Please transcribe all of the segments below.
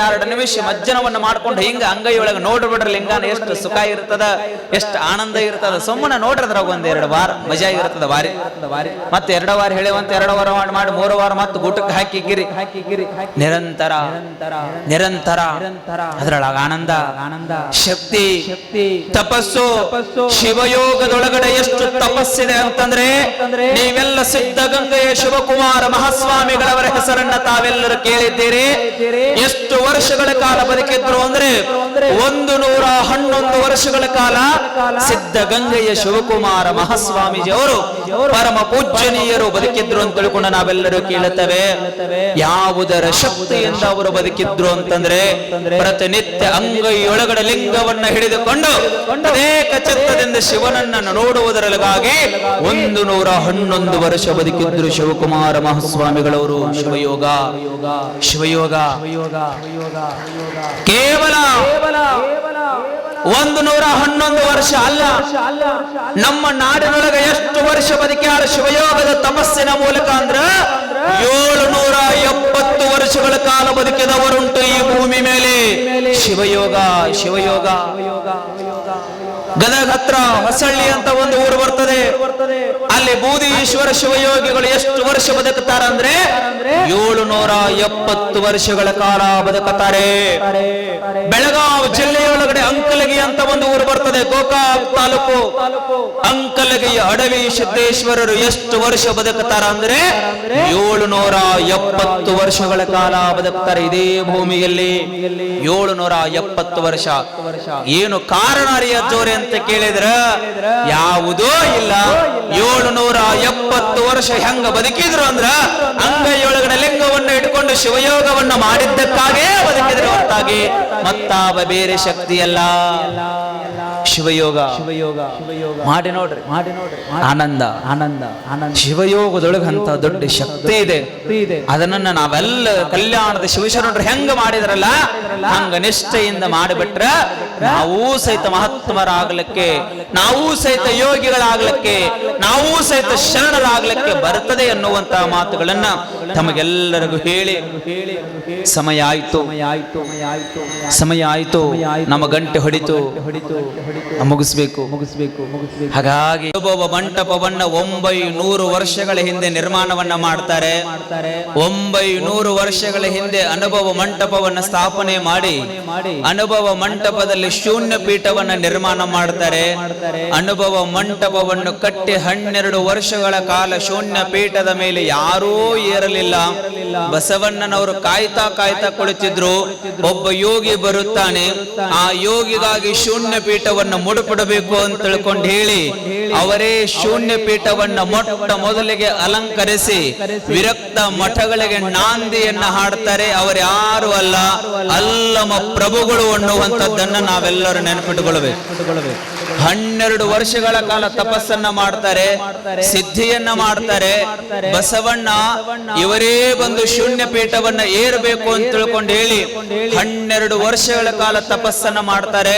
ಎರಡು ನಿಮಿಷ ಮಜ್ಜನವನ್ನು ಮಾಡ್ಕೊಂಡು ಹಿಂಗ ಅಂಗೈಯೊಳಗೆ ನೋಡ್ಬಿಡ್ರಿ ಲಿಂಗಾನ ಎಷ್ಟು ಸುಖ ಇರ್ತದ, ಎಷ್ಟು ಆನಂದ ಇರ್ತದ. ಸುಮ್ಮನೆ ನೋಡ್ರದ್ರಾಗ ಒಂದ್ ಎರಡು ವಾರ ಮಜಾ ಇರ್ತದ ವಾರಿ ಮತ್ತೆ ಎರಡು ವಾರ ಹೇಳುವಂತ ಎರಡು ವಾರ ಮಾಡಿ ಮೂರು ವಾರ ಮತ್ತೆ ಊಟಕ್ಕೆ ಹಾಕಿ ಗಿರಿ. ನಿರಂತರ ನಿರಂತರ. ಅದ್ರೊಳಗ ಆನಂದ ಆನಂದ ಶಕ್ತಿ ಶಕ್ತಿ ತಪಸ್ಸು, ಶಿವಯೋಗದೊಳಗಡೆ ಎಷ್ಟು ತಪಸ್ಸಿದೆ ಅಂತಂದ್ರೆ ನೀವೆಲ್ಲ ಸಿದ್ಧಗಂಗೆಯ ಶಿವಕುಮಾರ ಮಹಾಸ್ವಾಮಿಗಳವರ ಹೆಸರನ್ನ ತಾವೆಲ್ಲರೂ ಕೇಳಿದ್ದೀರಿ. ಎಷ್ಟು ವರ್ಷಗಳ ಕಾಲ ಬದುಕಿದ್ರು ಅಂದ್ರೆ ಒಂದು ನೂರ ಹನ್ನೊಂದು ವರ್ಷಗಳ ಕಾಲ ಸಿದ್ಧಗಂಗೆಯ ಶಿವಕುಮಾರ ಮಹಾಸ್ವಾಮೀಜಿ ಅವರು ಪರಮ ಪೂಜ್ಯನೀಯರು ಬದುಕಿದ್ರು ಅಂತ ತಿಳ್ಕೊಂಡು ನಾವೆಲ್ಲರೂ ಕೇಳುತ್ತೇವೆ. ಯಾವುದರ ಶಕ್ತಿಯಿಂದ ಅವರು ಬದುಕಿದ್ರು ಅಂತಂದ್ರೆ ಪ್ರತಿನಿತ್ಯ ಅಂಗೈಯೊಳಗಡೆ ಲಿಂಗವನ್ನ ಹಿಡಿದುಕೊಂಡು ಅನೇಕ ಚಿತ್ತದಿಂದ ಶಿವನನ್ನ ನೋಡುವುದರೊಳಗಾಗಿ ಒಂದು ನೂರ ಹನ್ನೊಂದು ವರ್ಷ ಬದುಕಿದ್ರು ಶಿವಕುಮಾರ ಮಹಾಸ್ವಾಮಿಗಳವರು. ಶಿವಯೋಗ ಶಿವಯೋಗ ಕೇವಲ ಒಂದು ನೂರ ಹನ್ನೊಂದು ವರ್ಷ ಅಲ್ಲ. ನಮ್ಮ ನಾಡಿನೊಳಗೆ ಎಷ್ಟು ವರ್ಷ ಬದುಕ್ಯಾರ ಶಿವಯೋಗದ ತಪಸ್ಸಿನ ಮೂಲಕ ಅಂದ್ರ ಏಳು ನೂರ ಎಪ್ಪತ್ತು ವರ್ಷಗಳ ಕಾಲ ಬದುಕಿದವರುಂಟು ಈ ಭೂಮಿ ಮೇಲೆ. ಶಿವಯೋಗ. ಶಿವಯೋಗ. ಗದಗ ಹತ್ರ ಹೊಸಳ್ಳಿ ಅಂತ ಒಂದು ಊರು ಬರ್ತದೆ. ಅಲ್ಲಿ ಬೂದೀಶ್ವರ ಶಿವಯೋಗಿಗಳು ಎಷ್ಟು ವರ್ಷ ಬದುಕುತ್ತಾರೆ ಅಂದ್ರೆ ಏಳು ನೂರ ಎಪ್ಪತ್ತು ವರ್ಷಗಳ ಕಾಲ ಬದುಕುತ್ತಾರೆ. ಬೆಳಗಾವಿ ಜಿಲ್ಲೆಯೊಳಗಡೆ ಅಂಕಲಗಿ ಅಂತ ಒಂದು ಊರು ಬರ್ತದೆ, ಗೋಕಾಕ್ ತಾಲೂಕು. ಅಂಕಲಗಿಯ ಅಡವಿ ಸಿದ್ದೇಶ್ವರರು ಎಷ್ಟು ವರ್ಷ ಬದುಕುತ್ತಾರ ಅಂದ್ರೆ ಏಳು ನೂರ ಎಪ್ಪತ್ತು ವರ್ಷಗಳ ಕಾಲ ಬದುಕುತ್ತಾರೆ ಇದೇ ಭೂಮಿಯಲ್ಲಿ. ಏಳು ನೂರ ಎಪ್ಪತ್ತು ವರ್ಷ. ಏನು ಕಾರಣ ಅರಿಯಜ್ಜೋರೆ ಅಂತ ಕೇಳಿದ್ರ, ಯಾವುದೂ ಇಲ್ಲ. ಏಳುನೂರ ಎಪ್ಪತ್ತು ವರ್ಷ ಹೆಂಗ ಬದುಕಿದ್ರು ಅಂದ್ರ, ಅಂಗೈಯೊಳಗಡೆ ಲಿಂಗವನ್ನ ಇಟ್ಕೊಂಡು ಶಿವಯೋಗವನ್ನು ಮಾಡಿದ್ದಕ್ಕಾಗೇ ಬದುಕಿದ್ರು ಹೊರತಾಗಿ. ಮತ್ತಾವ ಬೇರೆ ಶಕ್ತಿ ಅಲ್ಲ. ಶಿವಯೋಗ. ಶಿವಯೋಗ ಮಾಡಿ ನೋಡ್ರಿ. ಮಾಡಿ ನೋಡ್ರಿ ಆನಂದ. ಆನಂದ ಆನಂದ ಶಿವಯೋಗದೊಳಗೆ ಅಂತ ದೊಡ್ಡ ಶಕ್ತಿ ಇದೆ. ಅದನ್ನ ನಾವೆಲ್ಲ ಕಲ್ಯಾಣದ ಶಿವಶರಣರು ಹೆಂಗ ಮಾಡಿದ್ರಲ್ಲ, ಹಂಗ ನಿಷ್ಠೆಯಿಂದ ಮಾಡಿಬಿಟ್ರ, ನಾವೂ ಸಹಿತ ಮಹಾತ್ಮರಾಗ್ಲಿಕ್ಕೆ ನಾವು ಸಹಿತ ಯೋಗಿಗಳಾಗ್ಲಿಕ್ಕೆ, ನಾವು ಸಹಿತ ಶರಣರಾಗ್ಲಿಕ್ಕೆ ಬರ್ತದೆ ಅನ್ನುವಂತಹ ಮಾತುಗಳನ್ನ ತಮಗೆಲ್ಲರಿಗೂ ಹೇಳಿ. ಸಮಯ ಆಯ್ತು. ಸಮಯ ಆಯ್ತು. ನಮ್ಮ ಗಂಟೆ ಹೊಡಿತು. ಮುಗಿಸ್ಬೇಕು ಮುಗಿಸ್ಬೇಕು. ಹಾಗಾಗಿ ಒಬ್ಬ ಮಂಟಪವನ್ನ ಒಂಬೈನೂರು ವರ್ಷಗಳ ಹಿಂದೆ ನಿರ್ಮಾಣವನ್ನ ಮಾಡ್ತಾರೆ. ಒಂಬೈನೂರು ವರ್ಷಗಳ ಹಿಂದೆ ಅನುಭವ ಮಂಟಪವನ್ನ ಸ್ಥಾಪನೆ ಮಾಡಿ, ಅನುಭವ ಮಂಟಪದಲ್ಲಿ ಶೂನ್ಯ ಪೀಠವನ್ನ ನಿರ್ಮಾಣ ಮಾಡ್ತಾರೆ. ಅನುಭವ ಮಂಟಪವನ್ನು ಕಟ್ಟಿ ಹನ್ನೆರಡು ವರ್ಷಗಳ ಕಾಲ ಶೂನ್ಯ ಪೀಠದ ಮೇಲೆ ಯಾರೂ ಏರಲಿಲ್ಲ. ಬಸವಣ್ಣನವರು ಕಾಯ್ತಾ ಕಾಯ್ತಾ ಕುಳಿತಿದ್ರು. ಒಬ್ಬ ಯೋಗಿ ಬರುತ್ತಾನೆ. ಆ ಯೋಗಿಗಾಗಿ ಶೂನ್ಯ ಪೀಠವನ್ನು ಮುಡುಪಿಡಬೇಕು ಅಂತ ತಿಳ್ಕೊಂಡು ಹೇಳಿ, ಅವರೇ ಶೂನ್ಯ ಪೀಠವನ್ನ ಮೊಟ್ಟ ಮೊದಲಿಗೆ ಅಲಂಕರಿಸಿ, ವಿರಕ್ತ ಮಠಗಳಿಗೆ ನಾಂದಿಯನ್ನ ಹಾಡ್ತಾರೆ. ಅವರ್ಯಾರು ಅಲ್ಲ ಅಲ್ಲಮ ಪ್ರಭುಗಳು ಅನ್ನುವಂಥದ್ದನ್ನ ನಾವೆಲ್ಲರೂ ನೆನಪಿಟ್ಟುಕೊಳ್ಳಬೇಕು. ಹನ್ನೆರಡು ವರ್ಷಗಳ ಕಾಲ ತಪಸ್ಸನ್ನ ಮಾಡ್ತಾರೆ, ಸಿದ್ಧಿಯನ್ನ ಮಾಡ್ತಾರೆ, ಬಸವಣ್ಣ ಇವರೇ ಬಂದು ಶೂನ್ಯ ಪೀಠವನ್ನ ಏರಬೇಕು ಅಂತ ತಿಳ್ಕೊಂಡು ಹೇಳಿ ಹನ್ನೆರಡು ವರ್ಷಗಳ ಕಾಲ ತಪಸ್ಸನ್ನ ಮಾಡ್ತಾರೆ.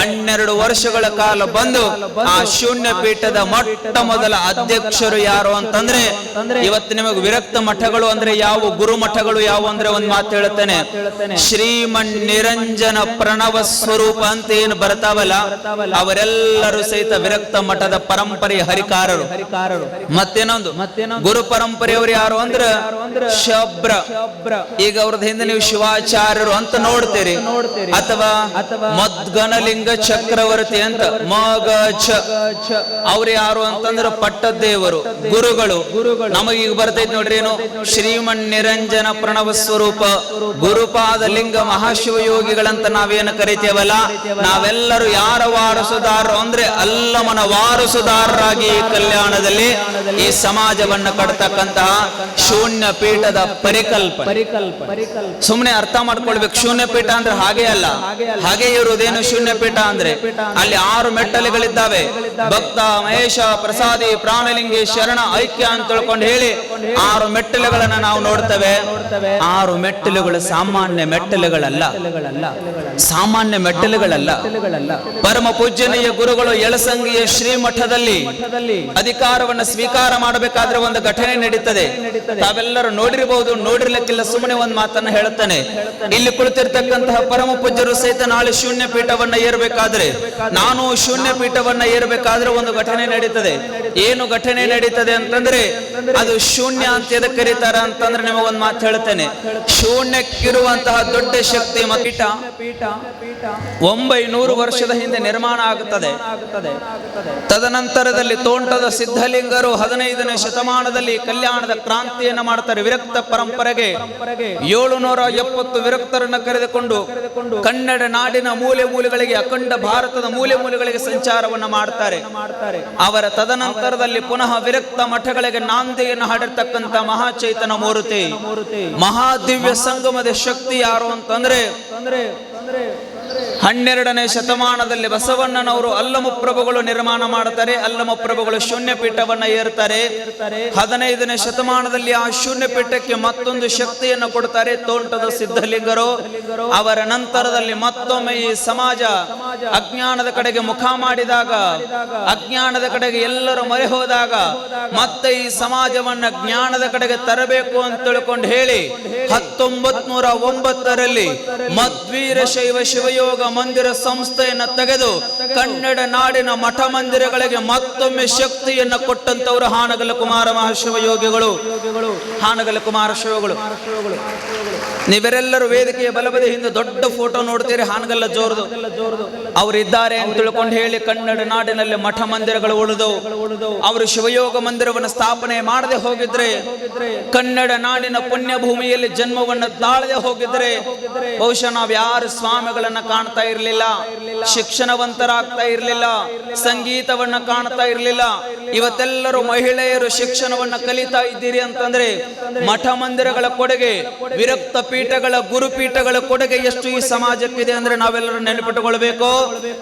ಹನ್ನೆರಡು ವರ್ಷಗಳ ಕಾಲ ಬಂದು ಆ ಶೂನ್ಯ ಪೀಠದ ಮೊಟ್ಟ ಮೊದಲ ಅಧ್ಯಕ್ಷರು ಯಾರು ಅಂತಂದ್ರೆ ಇವತ್ತು ನಿಮಗೆ ವಿರಕ್ತ ಮಠಗಳು ಅಂದ್ರೆ ಯಾವ ಗುರು ಮಠಗಳು ಯಾವ ಅಂದ್ರೆ ಒಂದ್ ಮಾತು ಹೇಳುತ್ತೇನೆ ಶ್ರೀಮನ್ ನಿರಂಜನ ಪ್ರಣವ ಸ್ವರೂಪ ಅಂತ ಏನು ಬರ್ತಾವಲ್ಲ ಅವರೆಲ್ಲರೂ ಸಹಿತ ವಿರಕ್ತ ಮಠದ ಪರಂಪರೆ ಹರಿಕಾರರು. ಮತ್ತೇನೊಂದು? ಗುರು ಪರಂಪರೆಯವರು ಯಾರು ಅಂದ್ರ ಶಬ್ರ. ಈಗ ಅವ್ರದ್ದು ಹಿಂದೆ ನೀವು ಶಿವಾಚಾರ್ಯರು ಅಂತ ನೋಡ್ತೀರಿ. ಅಥವಾ ಮದ್ಗನಲಿಂಗ ಚಕ್ರವರ್ತಿ ಅಂತ ಮಗ ಚ. ಅವ್ರು ಯಾರು ಅಂತಂದ್ರೆ ಪಟ್ಟದೇವರು ಗುರುಗಳು. ನಮಗೆ ಈಗ ಬರ್ತೈತಿ ನೋಡ್ರಿ ಏನು? ಶ್ರೀಮನ್ ನಿರಂಜನ ಪ್ರಣವ ಸ್ವರೂಪ. ಗುರುಪಾದ ಲಿಂಗ ಮಹಾಶಿವಯೋಗಿಗಳಂತ ನಾವೇನು ಕರಿತೇವಲ್ಲ? ನಾವೆಲ್ಲರೂ ಯಾರ ವಾರಸುದಾರರು ಅಂದ್ರೆ ಅಲ್ಲಮನ ವಾರಸುದಾರರಾಗಿ ಕಲ್ಯಾಣದಲ್ಲಿ ಈ ಸಮಾಜವನ್ನು ಕಟ್ತಕ್ಕಂತಹ ಶೂನ್ಯ ಪೀಠದ ಪರಿಕಲ್ಪ. ಸುಮ್ಮನೆ ಅರ್ಥ ಮಾಡ್ಕೊಳ್ಬೇಕು. ಶೂನ್ಯ ಪೀಠ ಅಂದ್ರೆ ಹಾಗೆ ಅಲ್ಲ. ಹಾಗೆ ಇರುವುದೇನು ಶೂನ್ಯ ಪೀಠ ಅಂದ್ರೆ? ಅಲ್ಲಿ ಆರು ಮೆಟ್ಟಲುಗಳಿದ್ದಾವೆ. ಭಕ್ತ, ಮಹೇಶ, ಪ್ರಸಾದಿ, ಪ್ರಾಣಲಿಂಗಿ, ಶರಣ, ಐಕ್ಯ ಅಂತ ತಿಳ್ಕೊಂಡು ಹೇಳಿ ಆರು ಮೆಟ್ಟಲುಗಳನ್ನ ನಾವು ನೋಡ್ತೇವೆ. ಆರು ಮೆಟ್ಟಲುಗಳು ಸಾಮಾನ್ಯ ಮೆಟ್ಟಲುಗಳಲ್ಲ. ಸಾಮಾನ್ಯ ಮೆಟ್ಟಲುಗಳಲ್ಲ. ಪರಮ ಪೂಜ್ಯನೀಯ ಗುರುಗಳು ಯಳಸಂಗಿಯ ಶ್ರೀಮಠದಲ್ಲಿ ಅಧಿಕಾರವನ್ನು ಸ್ವೀಕಾರ ಮಾಡಬೇಕಾದ್ರೆ ಒಂದು ಘಟನೆ ನಡೀತದೆ. ತಾವೆಲ್ಲರೂ ನೋಡಿರಬಹುದು ನೋಡಿರ್ಬಹುದು ನೋಡಿರ್ಲಿಕ್ಕಿಲ್ಲ ಸುಮ್ಮನೆ ಒಂದು ಮಾತನ್ನ ಹೇಳುತ್ತಾನೆ. ಇಲ್ಲಿ ಕುಳಿತಿರ್ತಕ್ಕಂತಹ ಪರಮ ಪೂಜ್ಯರು ಸಹಿತ ನಾಳೆ ಶೂನ್ಯ ಪೀಠವನ್ನ ಏರ್ಬೇಕಾದ್ರೆ ನಾನು ಶೂನ್ಯ ಪೀಠವನ್ನ ಏರ್ಬೇಕಾದ್ರೆ ಒಂದು ಘಟನೆ ನಡೀತದೆ. ಏನು ಘಟನೆ ನಡೀತದೆ ಅಂತಂದ್ರೆ ಅದು ಶೂನ್ಯ ಅಂತ ಎದಕ್ಕೆ ಕರೀತಾರ ಅಂತಂದ್ರೆ ನಿಮಗೊಂದು ಮಾತು ಹೇಳ್ತೇನೆ. ಶೂನ್ಯಕ್ಕಿರುವಂತಹ ದೊಡ್ಡ ಶಕ್ತಿ ಪೀಠ ಒಂಬೈನೂರು ವರ್ಷದ ಹಿಂದೆ ನಿರ್ಮಾಣ ಆಗುತ್ತದೆ. ತದನಂತರದಲ್ಲಿ ತೋಂಟದ ಸಿದ್ಧಲಿಂಗರು ಹದಿನೈದನೇ ಶತಮಾನದಲ್ಲಿ ಕಲ್ಯಾಣದ ಕ್ರಾಂತಿಯನ್ನ ಮಾಡ್ತಾರೆ. ವಿರಕ್ತ ಪರಂಪರೆಗೆ ಏಳುನೂರ ಎಪ್ಪತ್ತು ವಿರಕ್ತರನ್ನು ಕರೆದುಕೊಂಡು ಕನ್ನಡ ನಾಡಿನ ಮೂಲೆ ಮೂಲೆಗಳಿಗೆ, ಅಖಂಡ ಭಾರತದ ಮೂಲೆ ಮೂಲೆಗಳಿಗೆ ಸಂಚಾರವನ್ನ ಮಾಡ್ತಾರೆ. ಅವರ ತದನಂತರದಲ್ಲಿ ಪುನಃ ವಿರಕ್ತ ಮಠಗಳಿಗೆ ನಾಂದಿಯನ್ನು ಹಾಡಿರ್ತಕ್ಕಂಥ ಮಹಾಚೈತನ ಮೂರ್ತಿ. ಮಹಾದಿವ್ಯ ಸಂಗಮದ ಶಕ್ತಿ ಯಾರು ಅಂತಂದ್ರೆ ಹನ್ನೆರಡನೇ ಶತಮಾನದಲ್ಲಿ ಬಸವಣ್ಣನವರು ಅಲ್ಲಮಪ್ರಭುಗಳು ನಿರ್ಮಾಣ ಮಾಡ್ತಾರೆ ಅಲ್ಲಮ ಪ್ರಭುಗಳು ಶೂನ್ಯ ಪೀಠವನ್ನ ಏರ್ತಾರೆ ಹದಿನೈದನೇ ಶತಮಾನದಲ್ಲಿ ಆ ಶೂನ್ಯ ಪೀಠಕ್ಕೆ ಮತ್ತೊಂದು ಶಕ್ತಿಯನ್ನು ಕೊಡ್ತಾರೆ ತೋಂಟದ ಸಿದ್ಧಲಿಂಗರು. ಅವರ ನಂತರದಲ್ಲಿ ಮತ್ತೊಮ್ಮೆ ಈ ಸಮಾಜ ಅಜ್ಞಾನದ ಕಡೆಗೆ ಮುಖ ಮಾಡಿದಾಗ, ಅಜ್ಞಾನದ ಕಡೆಗೆ ಎಲ್ಲರೂ ಮೊರೆ ಹೋದಾಗ ಮತ್ತೆ ಈ ಸಮಾಜವನ್ನ ಜ್ಞಾನದ ಕಡೆಗೆ ತರಬೇಕು ಅಂತ ತಿಳ್ಕೊಂಡು ಹೇಳಿ ಹತ್ತೊಂಬತ್ ನೂರ ಒಂಬತ್ತರಲ್ಲಿ ಮಧ್ವೀರ ಶೈವ ಶಿವಯೋಗ ಮಂದಿರ ಸಂಸ್ಥೆಯನ್ನ ತೆಗೆದು ಕನ್ನಡ ನಾಡಿನ ಮಠ ಮಂದಿರಗಳಿಗೆ ಮತ್ತೊಮ್ಮೆ ಶಕ್ತಿಯನ್ನ ಕೊಟ್ಟಂತವರು ಹಾನಗಲ ಕುಮಾರ ಮಹಾಶಿವ ಯೋಗಿಗಳು ಹಾನಗಲ ಕುಮಾರ ಶಿವಗಳು. ನೀವೆಲ್ಲರೂ ವೇದಿಕೆಯ ಬಲಬದಿ ಹಿಂದೆ ದೊಡ್ಡ ಫೋಟೋ ನೋಡ್ತೀರಿ, ಹಾನಗಲ್ಲ ಜೋರದು. ಅವರು ಇದ್ದಾರೆ ಅಂತ ತಿಳ್ಕೊಂಡು ಹೇಳಿ ಕನ್ನಡ ನಾಡಿನಲ್ಲಿ ಮಠ ಮಂದಿರಗಳು ಉಳಿದು ಅವರು ಶಿವಯೋಗ ಮಂದಿರವನ್ನು ಸ್ಥಾಪನೆ ಮಾಡದೆ ಹೋಗಿದ್ರೆ, ಕನ್ನಡ ನಾಡಿನ ಪುಣ್ಯ ಭೂಮಿಯಲ್ಲಿ ಜನ್ಮವನ್ನು ತಾಳದೆ ಹೋಗಿದ್ರೆ, ಬಹುಶಃ ನಾವ್ ಯಾರು ಸ್ವಾಮಿಗಳನ್ನ ಕಾಣ್ತಾ ಇರ್ಲಿಲ್ಲ, ಶಿಕ್ಷಣವಂತರಾಗ್ತಾ ಇರ್ಲಿಲ್ಲ, ಸಂಗೀತವನ್ನ ಕಾಣ್ತಾ ಇರ್ಲಿಲ್ಲ. ಇವತ್ತೆಲ್ಲರೂ ಮಹಿಳೆಯರು ಶಿಕ್ಷಣವನ್ನ ಕಲಿತಾ ಇದ್ದೀರಿ ಅಂತಂದ್ರೆ ಮಠ ಮಂದಿರಗಳ ಕೊಡುಗೆ ವಿರಕ್ತ ಪೀಠಗಳ ಗುರುಪೀಠಗಳ ಕೊಡುಗೆ ಎಷ್ಟು ಈ ಸಮಾಜಕ್ಕಿದೆ ಅಂದ್ರೆ ನಾವೆಲ್ಲರೂ ನೆನಪಿಟ್ಟುಕೊಳ್ಬೇಕು.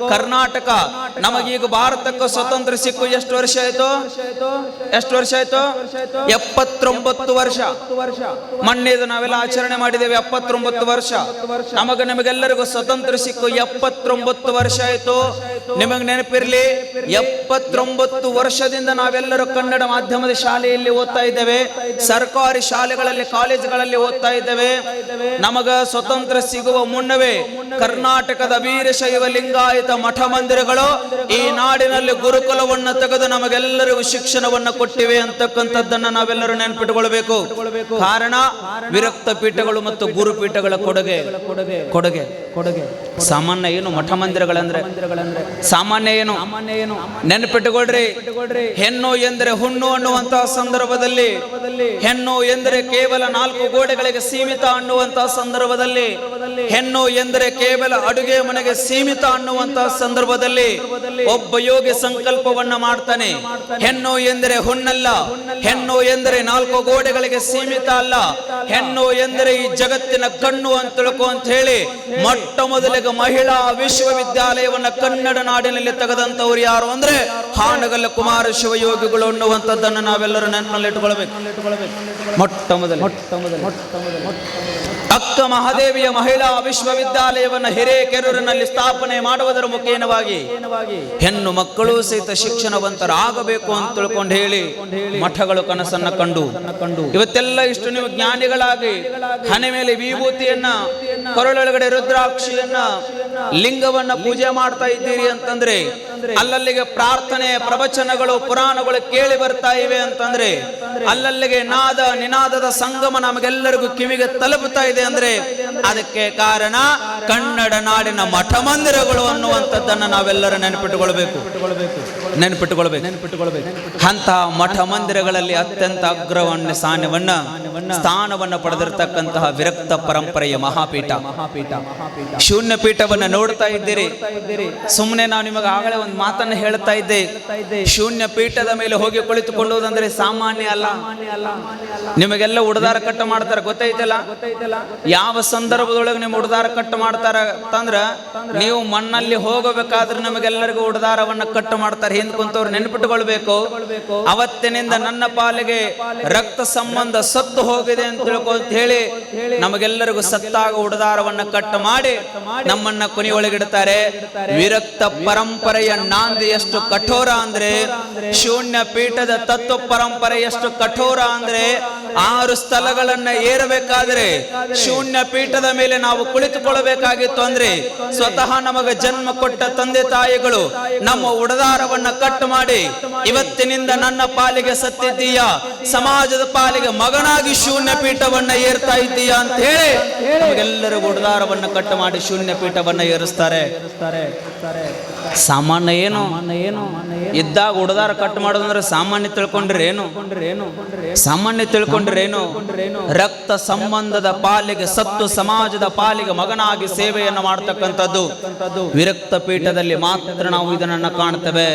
ಕರ್ನಾಟಕ, ನಮಗೀಗ ಭಾರತಕ್ಕೆ ಸ್ವತಂತ್ರ ಸಿಕ್ಕು ಎಷ್ಟು ವರ್ಷ ಆಯ್ತು? ಎಷ್ಟು ವರ್ಷ ಆಯ್ತು? ಎಪ್ಪತ್ತೊಂಬತ್ತು ವರ್ಷ. ಮಣ್ಣಿದ ನಾವೆಲ್ಲ ಆಚರಣೆ ಮಾಡಿದ್ದೇವೆ, ಎಪ್ಪತ್ತೊಂಬತ್ತು ವರ್ಷ. ನಮಗ ನಿಮಗೆಲ್ಲರಿಗೂ ಸ್ವತಂತ್ರ ಸಿಕ್ಕು ಎಪ್ಪತ್ತೊಂಬತ್ತು ವರ್ಷ ಆಯ್ತು. ನಿಮಗ್ ನೆನಪಿರ್ಲಿ, ಎಪ್ಪತ್ತೊಂಬತ್ತು ವರ್ಷದಿಂದ ನಾವೆಲ್ಲರೂ ಕನ್ನಡ ಮಾಧ್ಯಮದ ಶಾಲೆಯಲ್ಲಿ ಓದ್ತಾ ಇದ್ದೇವೆ. ಸರ್ಕಾರಿ ಶಾಲೆಗಳಲ್ಲಿ, ಕಾಲೇಜುಗಳಲ್ಲಿ ಓದ್ತಾ ಇದ್ದೇವೆ. ನಮಗ ಸ್ವತಂತ್ರ ಸಿಗುವ ಮುನ್ನವೇ ಕರ್ನಾಟಕದ ವೀರಶೈವ ಲಿಂಗಾಯತ ಮಠ ಮಂದಿರಗಳು ಈ ನಾಡಿನಲ್ಲಿ ಗುರುಕುಲವನ್ನು ತೆಗೆದು ನಮಗೆಲ್ಲರಿಗೂ ಶಿಕ್ಷಣವನ್ನು ಕೊಟ್ಟಿವೆ ಅಂತಕ್ಕಂಥದ್ದನ್ನ ನಾವೆಲ್ಲರೂ ನೆನಪಿಟ್ಟುಕೊಳ್ಬೇಕು. ಕಾರಣ ವಿರಕ್ತ ಪೀಠಗಳು ಮತ್ತು ಗುರುಪೀಠಗಳ ಕೊಡುಗೆ. ಕೊಡುಗೆ. ಕೊಡುಗೆ. ಸಾಮಾನ್ಯ ಏನು ಮಠ ಮಂದಿರಗಳಂದ್ರೆ? ಸಾಮಾನ್ಯ ಏನು? ನೆನಪಿಟ್ಟುಕೊಳ್ರಿ. ಹೆಣ್ಣು ಎಂದರೆ ಹುಣ್ಣು ಅನ್ನುವಂತಹ ಸಂದರ್ಭದಲ್ಲಿ, ಹೆಣ್ಣು ಎಂದರೆ ಕೇವಲ ನಾಲ್ಕು ಗೋಡೆಗಳಿಗೆ ಸೀಮಿತ ಅನ್ನುವಂತಹ ಸಂದರ್ಭದಲ್ಲಿ, ಹೆಣ್ಣು ಎಂದರೆ ಕೇವಲ ಅಡುಗೆ ಮನೆಗೆ ಸೀಮಿತ ಅನ್ನುವಂತಹ ಸಂದರ್ಭದಲ್ಲಿ ಒಬ್ಬ ಯೋಗಿ ಸಂಕಲ್ಪವನ್ನ ಮಾಡ್ತಾನೆ. ಹೆಣ್ಣು ಎಂದರೆ ಹುಣ್ಣಲ್ಲ, ಹೆಣ್ಣು ಎಂದರೆ ನಾಲ್ಕು ಗೋಡೆಗಳಿಗೆ ಸೀಮಿತ ಅಲ್ಲ. ಹೆಣ್ಣು ಎಂದರೆ ಈ ಜಗತ್ತಿನ ಕಣ್ಣು ಅಂತ ತಿಳ್ಕೊ ಅಂತ ಹೇಳಿ, ಮೊಟ್ಟ ಮೊದಲಿಗೆ ಮಹಿಳಾ ವಿಶ್ವವಿದ್ಯಾಲಯವನ್ನ ಕನ್ನಡ ನಾಡಿನಲ್ಲಿ ತೆಗೆದಂತವ್ರು ಯಾರು ಅಂದ್ರೆ ಹಾನಗಲ್ಲ ಕುಮಾರ ಶಿವಯೋಗಿಗಳು ಅನ್ನುವಂಥದ್ದನ್ನು ನಾವೆಲ್ಲರೂ ನೆನಪಲ್ಲಿ ಇಟ್ಕೊಳ್ಬೇಕು ಅಕ್ಕ ಮಹಾದೇವಿಯ ಮಹಿಳಾ ವಿಶ್ವವಿದ್ಯಾಲಯವನ್ನ ಹಿರೇಕೆರೂರಿನಲ್ಲಿ ಸ್ಥಾಪನೆ ಮಾಡುವುದರ ಮುಖೇನವಾಗಿ ಹೆಣ್ಣು ಮಕ್ಕಳು ಸಹಿತ ಶಿಕ್ಷಣವಂತರಾಗಬೇಕು ಅಂತ ತಿಳ್ಕೊಂಡು ಹೇಳಿ ಮಠಗಳು ಕನಸನ್ನ ಕಂಡು. ಇವತ್ತೆಲ್ಲ ಇಷ್ಟು ನೀವು ಜ್ಞಾನಿಗಳಾಗಿ ಹನೆ ಮೇಲೆ ವಿಭೂತಿಯನ್ನ ಕೊರಳೊಳಗಡೆ ರುದ್ರಾಕ್ಷಿಯನ್ನ ಲಿಂಗವನ್ನ ಪೂಜೆ ಮಾಡ್ತಾ ಇದ್ದೀರಿ ಅಂತಂದ್ರೆ ಅಲ್ಲಲ್ಲಿಗೆ ಪ್ರಾರ್ಥನೆ, ಪ್ರವಚನಗಳು, ಪುರಾಣಗಳು ಕೇಳಿ ಬರ್ತಾ ಇವೆ ಅಂತಂದ್ರೆ? ಅಲ್ಲಲ್ಲಿಗೆ ನಾದ, ನಿನಾದದ ಸಂಗಮ ನಮಗೆಲ್ಲರಿಗೂ ಕಿವಿಗೆ ತಲುಪುತ್ತಾ ಇದೆ ಅಂದ್ರೆ? ಅದಕ್ಕೆ ಕಾರಣ ಕನ್ನಡ ನಾಡಿನ ಮಠ ಮಂದಿರಗಳು ಅನ್ನುವಂಥದ್ದನ್ನ ನಾವೆಲ್ಲರೂ ನೆನಪಿಟ್ಟುಕೊಳ್ಬೇಕು. ನೆನಪಿಟ್ಟುಕೊಳ್ಬೇಕು. ನೆನಪಿಟ್ಟುಕೊಳ್ಬೇಕು ಅಂತಹ ಮಠ ಮಂದಿರಗಳಲ್ಲಿ ಅತ್ಯಂತ ಅಗ್ರವನ್ನ ಸ್ಥಾನವನ್ನ ಸ್ಥಾನವನ್ನ ಪಡೆದಿರತಕ್ಕಂತಹ ವಿರಕ್ತ ಪರಂಪರೆಯ ಮಹಾಪೀಠ. ಮಹಾಪೀಠ ಶೂನ್ಯ ಪೀಠವನ್ನ ನೋಡ್ತಾ ಇದ್ದೀರಿ. ಸುಮ್ಮನೆ ನಾವು ನಿಮಗೆ ಆಗಲೇ ಒಂದು ಮಾತನ್ನ ಹೇಳ್ತಾ ಇದ್ದೆ. ಶೂನ್ಯ ಪೀಠದ ಮೇಲೆ ಹೋಗಿ ಕುಳಿತುಕೊಳ್ಳುವುದಂದ್ರೆ ಸಾಮಾನ್ಯ ಅಲ್ಲ. ನಿಮಗೆಲ್ಲ ಉಡದಾರ ಕಟ್ಟ ಮಾಡ್ತಾರೆ ಗೊತ್ತೈತಲ್ಲ? ಯಾವ ಸಂದರ್ಭದೊಳಗೆ ನಿಮ್ಮ ಉಡದಾರ ಕಟ್ಟ ಮಾಡ್ತಾರ ಅಂತಂದ್ರ ನೀವು ಮಣ್ಣಲ್ಲಿ ಹೋಗಬೇಕಾದ್ರೆ ನಮಗೆಲ್ಲರಿಗೂ ಉಡದಾರವನ್ನ ಕಟ್ಟು ಮಾಡ್ತಾರೆ. ಹಿಂದ್ ಕುಂತವ್ರು ಅವತ್ತಿನಿಂದ ನನ್ನ ಪಾಲಿಗೆ ರಕ್ತ ಸಂಬಂಧ ಸತ್ತು ಹೋಗಿದೆ ಅಂತ ತಿಳ್ಕೊಂತ ಹೇಳಿ ನಮಗೆಲ್ಲರಿಗೂ ಸತ್ತಾಗ ಉಡದಾರವನ್ನ ಕಟ್ಟ ಮಾಡಿ ನಮ್ಮನ್ನ ಕೊನೆಯೊಳಗಿಡ್ತಾರೆ. ವಿರಕ್ತ ಪರಂಪರೆಯ ನಾಂದಿ ಎಷ್ಟು ಕಠೋರ ಅಂದ್ರೆ ಶೂನ್ಯ ಪೀಠದ ತತ್ವ ಪರಂಪರೆ ಎಷ್ಟು ಕಠೋರ ಅಂದ್ರೆ ಆರು ಸ್ಥಳಗಳನ್ನ ಏರಬೇಕಾದ್ರೆ ಶೂನ್ಯ ಪೀಠದ ಮೇಲೆ ನಾವು ಕುಳಿತುಕೊಳ್ಳಬೇಕಾಗಿತ್ತು ಅಂದ್ರೆ ಸ್ವತಃ ನಮಗೆ ಜನ್ಮ ಕೊಟ್ಟ ತಂದೆ ತಾಯಿಗಳು ನಮ್ಮ ಉಡದಾರವನ್ನ ಕಟ್ ಮಾಡಿ ಇವತ್ತಿನಿಂದ ನನ್ನ ಪಾಲಿಗೆ ಸತ್ತಿದ್ದೀಯ? ಸಮಾಜದ ಪಾಲಿಗೆ ಮಗನಾಗಿ ಶೂನ್ಯ ಪೀಠವನ್ನ ಏರ್ತಾ ಇದ್ದೀಯ ಅಂತ ಹೇಳಿ ನಮಗೆಲ್ಲರಿಗೂ ಉಡದಾರವನ್ನ ಕಟ್ ಮಾಡಿ ಶೂನ್ಯ ಪೀಠವನ್ನ ಏರಿಸ್ತಾರೆ. ಸಾಮಾನ್ಯ ಏನು? ಏನು ಇದ್ದಾಗ ಉಡದಾರ ಕಟ್ ಮಾಡೋದಂದ್ರೆ ಸಾಮಾನ್ಯ ತಿಳ್ಕೊಂಡ್ರೆ ಏನು ಸಾಮಾನ್ಯ ತಿಳ್ಕೊಂಡ್ರೆ ಏನು ರಕ್ತ ಸಂಬಂಧದ ಪಾಲಿಗೆ ಸತ್ತು ಸಮಾಜದ ಪಾಲಿಗೆ ಮಗನಾಗಿ ಸೇವೆಯನ್ನು ಮಾಡ್ತಕ್ಕಂಥದ್ದು. ವಿರಕ್ತ ಪೀಠದಲ್ಲಿ ಮಾತ್ರ ನಾವು ಇದನ್ನ ಕಾಣ್ತೇವೆ.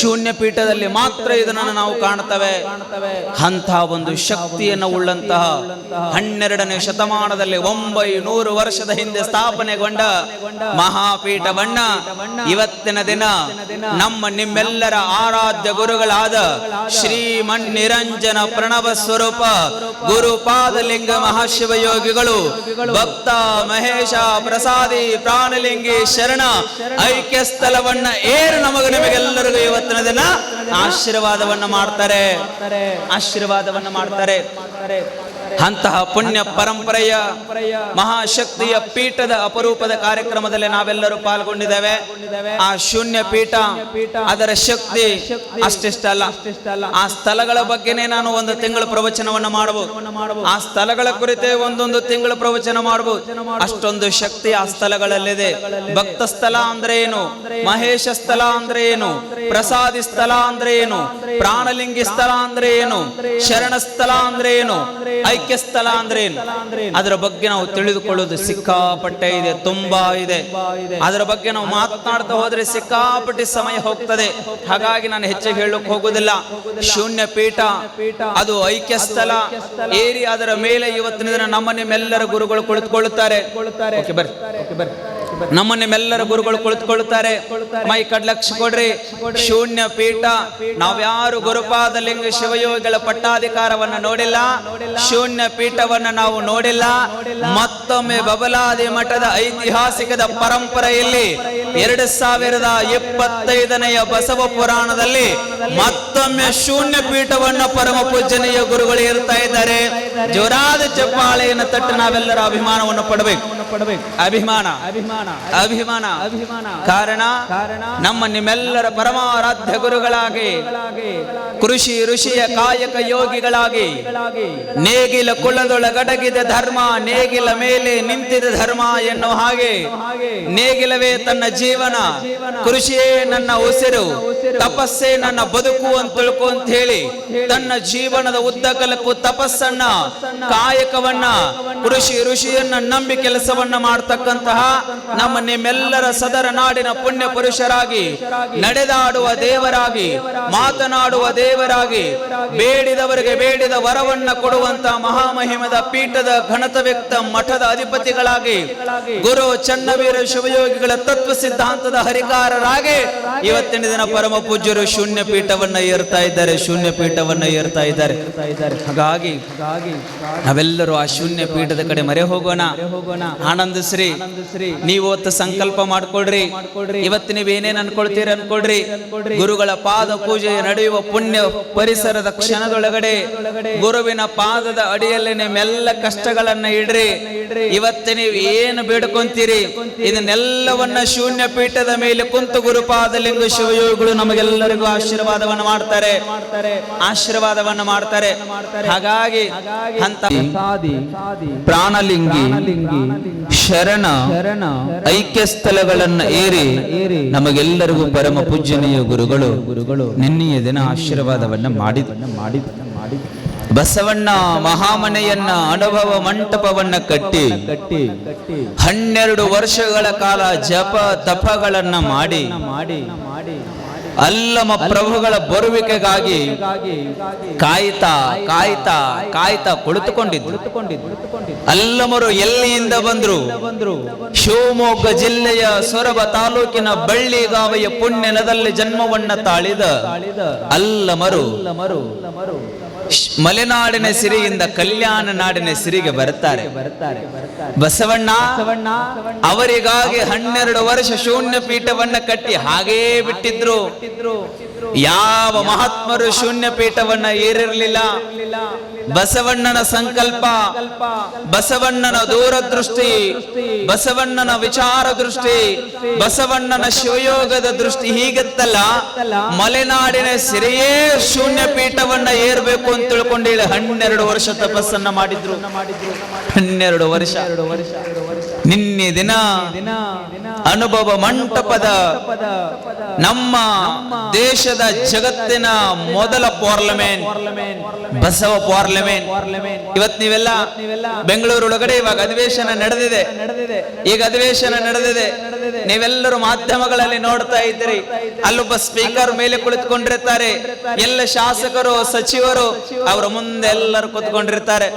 ಶೂನ್ಯ ಪೀಠದಲ್ಲಿ ಮಾತ್ರ ಇದನ್ನ ನಾವು ಕಾಣ್ತೇವೆ. ಅಂತಹ ಒಂದು ಶಕ್ತಿಯನ್ನು ಉಳ್ಳಂತಹ ಹನ್ನೆರಡನೇ ಶತಮಾನದಲ್ಲಿ ಒಂಬೈನೂರು ವರ್ಷದ ಹಿಂದೆ ಸ್ಥಾಪನೆಗೊಂಡ ಮಹಾಪೀಠವನ್ನ ಇವತ್ತಿನ ದಿನ ನಮ್ಮ ನಿಮ್ಮೆಲ್ಲರ ಆರಾಧ್ಯ ಗುರುಗಳಾದ ಶ್ರೀಮನ್ ನಿರಂಜನ ಪ್ರಣವ ಸ್ವರೂಪ ಗುರುಪಾದಲಿಂಗ ಮಹಾಶಿವಯೋಗಿಗಳು, ಭಕ್ತ ಮಹೇಶ ಪ್ರಸಾದಿ ಪ್ರಾಣಲಿಂಗಿ ಶರಣ ಐಕ್ಯ ಸ್ಥಳವನ್ನ ಏರು ನಮಗೆ ನಿಮಗೆಲ್ಲರಿಗೂ ಇವತ್ತಿನ ದಿನ ಆಶೀರ್ವಾದವನ್ನ ಮಾಡ್ತಾರೆ. ಆಶೀರ್ವಾದವನ್ನ ಮಾಡ್ತಾರೆ. ಅಂತಹ ಪುಣ್ಯ ಪರಂಪರೆಯ ಮಹಾಶಕ್ತಿಯ ಪೀಠದ ಅಪರೂಪದ ಕಾರ್ಯಕ್ರಮದಲ್ಲಿ ನಾವೆಲ್ಲರೂ ಪಾಲ್ಗೊಂಡಿದ್ದೇವೆ. ಆ ಶೂನ್ಯ ಪೀಠ ಅದರ ಶಕ್ತಿ ಅಷ್ಟಿಷ್ಟಲ್ಲ ಆ ಸ್ಥಳಗಳ ಬಗ್ಗೆನೇ ನಾನು ಒಂದು ತಿಂಗಳ ಪ್ರವಚನವನ್ನು ಮಾಡಬಹುದು. ಆ ಸ್ಥಳಗಳ ಕುರಿತೇ ಒಂದೊಂದು ತಿಂಗಳ ಪ್ರವಚನ ಮಾಡಬಹುದು. ಅಷ್ಟೊಂದು ಶಕ್ತಿ ಆ ಸ್ಥಳಗಳಲ್ಲಿದೆ. ಭಕ್ತ ಸ್ಥಳ ಅಂದ್ರೆ ಏನು? ಮಹೇಶ ಸ್ಥಳ ಅಂದ್ರೆ ಏನು? ಪ್ರಸಾದಿ ಸ್ಥಳ ಅಂದ್ರೆ ಏನು? ಪ್ರಾಣಲಿಂಗಿ ಸ್ಥಳ ಅಂದ್ರೆ ಏನು? ಶರಣ ಸ್ಥಳ ಅಂದ್ರೆ ಏನು? ಸ್ಥಳ ಅಂದ್ರೆ ಅದರ ಬಗ್ಗೆ ನಾವು ತಿಳಿದುಕೊಳ್ಳೋದು ಸಿಕ್ಕಾಪಟ್ಟೆ ಇದೆ, ತುಂಬಾ ಇದೆ. ಅದರ ಬಗ್ಗೆ ನಾವು ಮಾತನಾಡ್ತಾ ಹೋದ್ರೆ ಸಿಕ್ಕಾಪಟ್ಟೆ ಸಮಯ ಹೋಗ್ತದೆ. ಹಾಗಾಗಿ ನಾನು ಹೆಚ್ಚಿಗೆ ಹೇಳಕ್ ಹೋಗುದಿಲ್ಲ ಶೂನ್ಯ ಪೀಠ, ಅದು ಐಕ್ಯ ಸ್ಥಳ. ಏರಿ ಅದರ ಮೇಲೆ ಇವತ್ತಿನ ದಿನ ನಮ್ಮ ನಿಮ್ಮೆಲ್ಲರ ಗುರುಗಳು ಕುಳಿತುಕೊಳ್ಳುತ್ತಾರೆ. ಬರ್ರಿ. ಬರ್ರಿ. ನಮ್ಮ ನಿಮ್ಮೆಲ್ಲರ ಗುರುಗಳು ಕುಳಿತುಕೊಳ್ಳುತ್ತಾರೆ ಮೈ ಕಡ್ಲಕ್ಷ ಕೊಡ್ರಿ. ಶೂನ್ಯ ಪೀಠ. ನಾವ್ಯಾರು ಗುರುಪಾದಲಿಂಗ ಶಿವಯೋಗಿಗಳ ಪಟ್ಟಾಧಿಕಾರವನ್ನ ನೋಡಿಲ್ಲ. ಶೂನ್ಯ ಪೀಠವನ್ನ ನಾವು ನೋಡಿಲ್ಲ. ಮತ್ತೊಮ್ಮೆ ಬಬಲಾದಿ ಮಠದ ಐತಿಹಾಸಿಕದ ಪರಂಪರೆಯಲ್ಲಿ ಎರಡು ಸಾವಿರದ ಇಪ್ಪತ್ತೈದನೆಯ ಬಸವ ಪುರಾಣದಲ್ಲಿ ಮತ್ತೊಮ್ಮೆ ಶೂನ್ಯ ಪೀಠವನ್ನ ಪರಮ ಪೂಜನೀಯ ಗುರುಗಳು ಇರ್ತಾ ಇದ್ದಾರೆ. ಜೋರಾದ ಚಪ್ಪಾಳೆಯನ್ನು ತಟ್ಟು ನಾವೆಲ್ಲರ ಅಭಿಮಾನವನ್ನು ಪಡಬೇಕು. ಅಭಿಮಾನ. ಅಭಿಮಾನ. ಅಭಿಮಾನ. ಅಭಿಮಾನ. ಕಾರಣ ಕಾರಣ ನಮ್ಮ ನಿಮ್ಮೆಲ್ಲರ ಪರಮಾರಾಧ್ಯ ಗುರುಗಳಾಗಿ ಕೃಷಿ ಋಷಿಯ ಕಾಯಕ ಯೋಗಿಗಳಾಗಿ ನೇಗಿಲ ಕುಲದೊಳಗಡಗಿದ ಧರ್ಮ ನೇಗಿಲ ಮೇಲೆ ನಿಂತಿದ ಧರ್ಮ ಎನ್ನುವ ಹಾಗೆ ನೇಗಿಲವೇ ತನ್ನ ಜೀವನ ಕೃಷಿಯೇ ನನ್ನ ಉಸಿರು ತಪಸ್ಸೇ ನನ್ನ ಬದುಕು ಅಂತ ತಿಳ್ಕೊ ಅಂತ ಹೇಳಿ ತನ್ನ ಜೀವನದ ಉದ್ದಗಲಕ್ಕೂ ತಪಸ್ಸನ್ನ ಕಾಯಕವನ್ನ ಕೃಷಿ ಋಷಿಯನ್ನ ನಂಬಿ ಕೆಲಸವನ್ನ ಮಾಡ್ತಕ್ಕಂತಹ ನಮ್ಮ ನಿಮ್ಮೆಲ್ಲರ ಸದರ ನಾಡಿನ ಪುಣ್ಯ ಪುರುಷರಾಗಿ, ನಡೆದಾಡುವ ದೇವರಾಗಿ, ಮಾತನಾಡುವ ದೇವರಾಗಿ, ಬೇಡಿದವರಿಗೆ ಬೇಡಿದ ವರವನ್ನ ಕೊಡುವಂತ ಮಹಾಮಹಿಮದ ಪೀಠದ ಘನತ ವ್ಯಕ್ತ ಮಠದ ಅಧಿಪತಿಗಳಾಗಿ, ಗುರು ಚನ್ನವೀರ ಶಿವಯೋಗಿಗಳ ತತ್ವ ಸಿದ್ಧಾಂತದ ಹರಿಕಾರರಾಗಿ ಇವತ್ತಿನ ದಿನ ಪರಮ ಪೂಜ್ಯರು ಶೂನ್ಯ ಪೀಠವನ್ನ ಏರ್ತಾ ಇದ್ದಾರೆ, ಶೂನ್ಯ ಪೀಠವನ್ನ ಏರ್ತಾ ಇದ್ದಾರೆ. ಹಾಗಾಗಿ ನಾವೆಲ್ಲರೂ ಆ ಶೂನ್ಯ ಪೀಠದ ಕಡೆ ಮರೆ ಹೋಗೋಣ. ಆನಂದಿಸ್ರಿ. ನೀವು ಇವತ್ತು ಸಂಕಲ್ಪ ಮಾಡ್ಕೊಳ್ರಿ. ಇವತ್ತು ನೀವು ಏನೇನ್ ಅನ್ಕೊಳ್ತೀರಿ ಅನ್ಕೊಳ್ರಿ. ಗುರುಗಳ ಪಾದ ಪೂಜೆ ನಡೆಯುವ ಪುಣ್ಯ ಪರಿಸರದ ಕ್ಷಣದೊಳಗಡೆ ಗುರುವಿನ ಪಾದದ ಅಡಿಯಲ್ಲಿ ನಿಮ್ಮೆಲ್ಲ ಕಷ್ಟಗಳನ್ನ ಇಡ್ರಿ. ಇವತ್ತು ನೀವು ಏನು ಬೇಡ್ಕೊಂತೀರಿ? ಇದನ್ನೆಲ್ಲವನ್ನ ಶೂನ್ಯ ಪೀಠದ ಮೇಲೆ ಕುಂತು ಗುರುಪಾದಲಿಂಗ ಶಿವಯೋಗಿಗಳು ನಮಗೆಲ್ಲರಿಗೂ ಆಶೀರ್ವಾದವನ್ನು ಮಾಡ್ತಾರೆ. ಆಶೀರ್ವಾದವನ್ನು ಮಾಡ್ತಾರೆ. ಹಾಗಾಗಿ ಅಂತ ಪ್ರಾಣಲಿಂಗಿ ಶರಣ ಐಕ್ಯ ಸ್ಥಳಗಳನ್ನ ಏರಿ ನಮಗೆಲ್ಲರಿಗೂ ಪರಮ ಪೂಜ್ಯನೀಯ ಗುರುಗಳು ಗುರುಗಳು ನಿನ್ನೆಯ ದಿನ ಆಶೀರ್ವಾದವನ್ನ ಮಾಡಿದ ಮಾಡಿದ ಮಾಡಿದ ಬಸವಣ್ಣ ಮಹಾಮನೆಯನ್ನ ಅನುಭವ ಮಂಟಪವನ್ನ ಕಟ್ಟಿ ಹನ್ನೆರಡು ವರ್ಷಗಳ ಕಾಲ ಜಪ ತಪಗಳನ್ನ ಮಾಡಿ ಮಾಡಿ ಅಲ್ಲಮ ಪ್ರಭುಗಳ ಬರುವಿಕೆಗಾಗಿ ಕಾಯ್ತಾ ಕಾಯ್ತಾ ಕಾಯ್ತಾ ಕುಳಿತುಕೊಂಡಿದ್ದು ಅಲ್ಲಮರು ಎಲ್ಲಿಯಿಂದ ಬಂದ್ರು? ಶಿವಮೊಗ್ಗ ಜಿಲ್ಲೆಯ ಸೊರಬ ತಾಲೂಕಿನ ಬಳ್ಳಿಗಾವೆಯ ಪುಣ್ಯ ನೆಲದಲ್ಲಿ ಜನ್ಮವನ್ನ ತಾಳಿದ ಅಲ್ಲಮರು ಮಲೆನಾಡಿನ ಸಿರಿಯಿಂದ ಕಲ್ಯಾಣ ನಾಡಿನ ಸಿರಿಗೆ ಬರುತ್ತಾರೆ. ಬಸವಣ್ಣ, ಅವರಿಗಾಗಿ ಹನ್ನೆರಡು ವರ್ಷ ಶೂನ್ಯ ಪೀಠವನ್ನ ಕಟ್ಟಿ ಹಾಗೇ ಬಿಟ್ಟಿದ್ರು. ಯಾವ ಮಹಾತ್ಮರು ಶೂನ್ಯ ಪೀಠವನ್ನ ಏರಿರಲಿಲ್ಲ. ಬಸವಣ್ಣನ ಸಂಕಲ್ಪ ಬಸವಣ್ಣನ ದೂರದೃಷ್ಟಿ ಬಸವಣ್ಣನ ವಿಚಾರ ದೃಷ್ಟಿ ಬಸವಣ್ಣನ ಶಿವಯೋಗದ ದೃಷ್ಟಿ ಹೀಗತ್ತಲ್ಲ. ಮಲೆನಾಡಿನ ಸಿರಿಯೇ ಶೂನ್ಯ ಪೀಠವನ್ನ ಏರ್ಬೇಕು ಅಂತ ತಿಳ್ಕೊಂಡು ಹನ್ನೆರಡು ವರ್ಷ ತಪಸ್ಸನ್ನ ಮಾಡಿದ್ರು. ಹನ್ನೆರಡು ವರ್ಷ. ನಿನ್ನೆ ದಿನ ಅನುಭವ ಮಂಟಪದ ನಮ್ಮ ದೇಶದ ಜಗತ್ತಿನ ಮೊದಲ ಪಾರ್ಲಮೆಂಟ್, ಬಸವ ಪಾರ್ಲಿಮೆಂಟ್. ಇವತ್ ನೀವೆಲ್ಲ ಬೆಂಗಳೂರು ಒಳಗಡೆ ಇವಾಗ ಅಧಿವೇಶನ ನಡೆದಿದೆ. ಈಗ ಅಧಿವೇಶನ ನಡೆದಿದೆ. ನೀವೆಲ್ಲರೂ ಮಾಧ್ಯಮಗಳಲ್ಲಿ ನೋಡ್ತಾ ಇದ್ದೀರಿ. ಅಲ್ಲೊಬ್ಬ ಸ್ಪೀಕರ್ ಮೇಲೆ ಕುಳಿತುಕೊಂಡಿರ್ತಾರೆ. ಎಲ್ಲ ಶಾಸಕರು, ಸಚಿವರು ಅವರ ಮುಂದೆ ಎಲ್ಲರೂ ಕುತ್ಕೊಂಡಿರ್ತಾರೆ.